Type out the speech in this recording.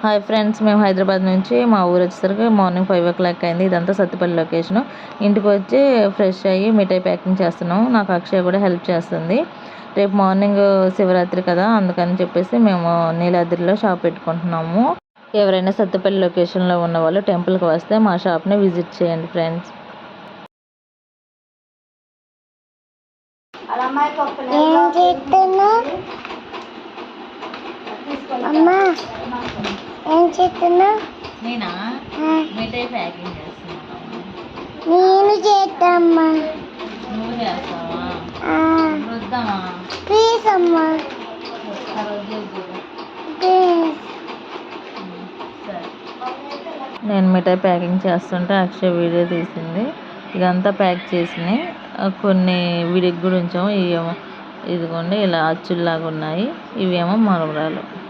Hi friends మేము హైదరాబాద్ నుంచి మా ఊరు వచ్చేసరికి మార్నింగ్ ఫైవ్ ఓ క్లాక్ అయింది. ఇదంతా సత్తుపల్లి లొకేషన్. ఇంటికి వచ్చి ఫ్రెష్ అయ్యి మిఠాయి ప్యాకింగ్ చేస్తున్నాం. నాకు అక్షయ కూడా హెల్ప్ చేస్తుంది. రేపు మార్నింగ్ శివరాత్రి కదా అందుకని చెప్పేసి మేము నీలాద్రిలో షాప్ పెట్టుకుంటున్నాము. ఎవరైనా సత్తుపల్లి లొకేషన్లో ఉన్న వాళ్ళు టెంపుల్కి వస్తే మా షాప్ని విజిట్ చేయండి ఫ్రెండ్స్. ఏం చేస్తున్నా అమ్మా. నేనా? మిఠాయి ప్యాకింగ్ చేస్తున్నాను నేను చేస్తామ్మా నువ్వు చేస్తావా? ఆ, వద్దామా ప్లీజ్ అమ్మా. ప్లీజ్. నేను మిఠాయి ప్యాకింగ్ చేస్తుంటే అక్షయ్ వీడియో తీసింది. ఇదంతా ప్యాక్ చేసినాయి కొన్ని వీడికి కూడా ఉంచాము. ఇవేమో ఇదిగోండి ఇలా అచ్చుల్లాగా ఉన్నాయి. ఇవేమో మరమరాలు.